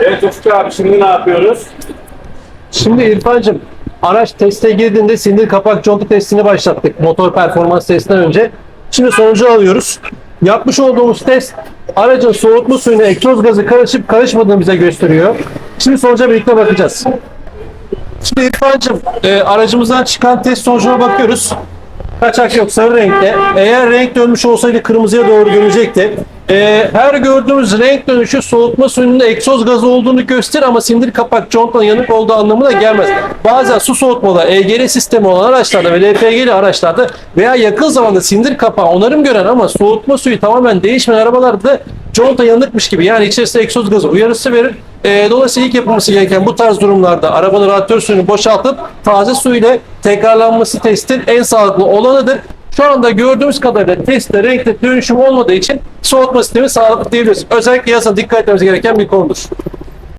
Evet Ufuk abi şimdi ne yapıyoruz? Şimdi İrfan'cığım araç teste girdiğinde sindir kapak conta testini başlattık motor performans testinden önce. Şimdi sonucu alıyoruz. Yapmış olduğumuz test aracın soğutma suyuna egzoz gazı karışıp karışmadığını bize gösteriyor. Şimdi sonuca birlikte bakacağız. Şimdi İrfan'cığım e, aracımızdan çıkan test sonucuna bakıyoruz. Kaçak yok sarı renkte. Eğer renk dönmüş olsaydı kırmızıya doğru dönecekti. E, her gördüğümüz renk dönüşü soğutma suyunun egzoz gazı olduğunu gösterir ama sindir kapak contanın yanık olduğu anlamına gelmez. Bazen su soğutmalı EGR sistemi olan araçlarda ve LPG'li araçlarda veya yakın zamanda sindir kapağı onarım gören ama soğutma suyu tamamen değişmeyen arabalarda conta yanıkmış gibi yani içerisinde egzoz gazı uyarısı verir. E, dolayısıyla ilk yapılması gereken bu tarz durumlarda arabanın radyatör suyunu boşaltıp taze su ile tekrarlanması testin en sağlıklı olanıdır. Şu anda gördüğümüz kadarıyla testte renkte dönüşüm olmadığı için soğutma sistemi sağlıklı diyebiliriz. Özellikle yazın dikkat etmemiz gereken bir konudur.